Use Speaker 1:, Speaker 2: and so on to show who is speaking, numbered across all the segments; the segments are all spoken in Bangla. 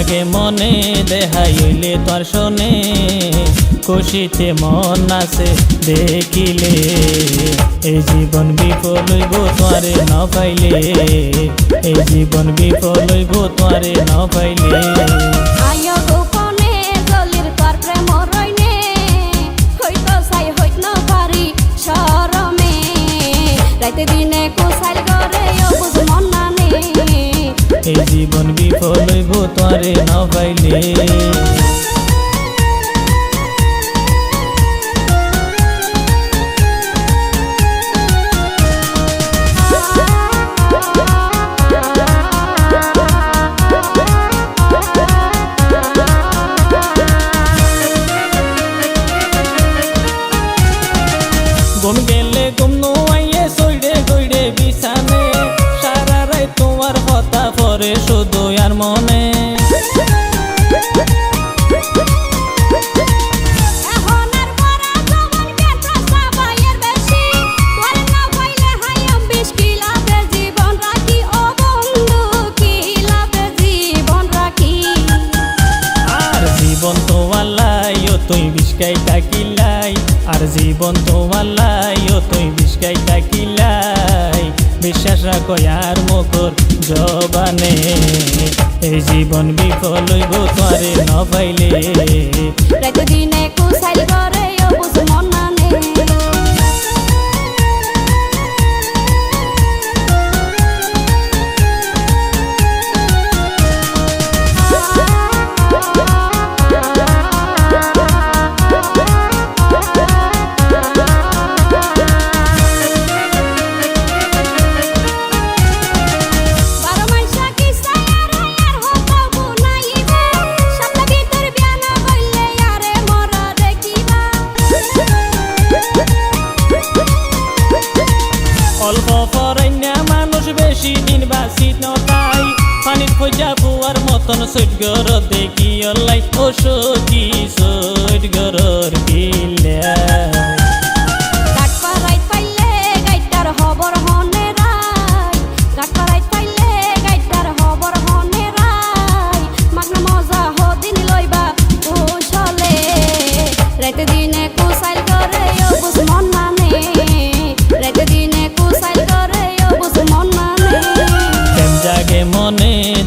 Speaker 1: জাগে মনে দেহাইলে হইলে তোর শোনে খুশিতে মন আছে, দেখিলে। এই জীবন বিফল হইব তোরে ন পাইলে। এই জীবন বিফল হইব তোরে ন পাইলে।
Speaker 2: দিনে কোসাইল করে
Speaker 1: এই জীবন বিফল হইব তোরে ন পাইলে। গেলে ঘুম নোয়াইয়ে সইডে তোমার লাই ও তুই বিস্কাই থাকিলাই আর জীবন তোমার লাই ও তুই বিস্কাই থাকিলাই বিশ্বাস রাখো আর মুখর জবানে। এই জীবন বিফল হইব তোরে ন পাইলে।
Speaker 2: রাইতে দিনে কোসাইল করে অবুজ মন।
Speaker 1: পানিত পয়সা মতন সৈট গর দেখি অল্লাই ও সখী সৈট গরর কিল্লা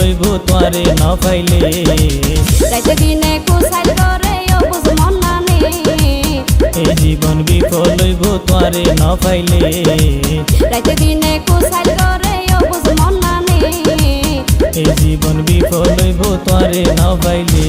Speaker 1: হইব তোরে ন পাইলে।
Speaker 2: রাইতে দিনে কোসাইল করে অবুজ মন নানে
Speaker 1: এ জীবন বিফল হইব তোরে না পাইলে।
Speaker 2: রাইতে দিনে কোসাইল করে অবুজ মন নানে
Speaker 1: এ জীবন বিফল হইব তোরে না পাইলে।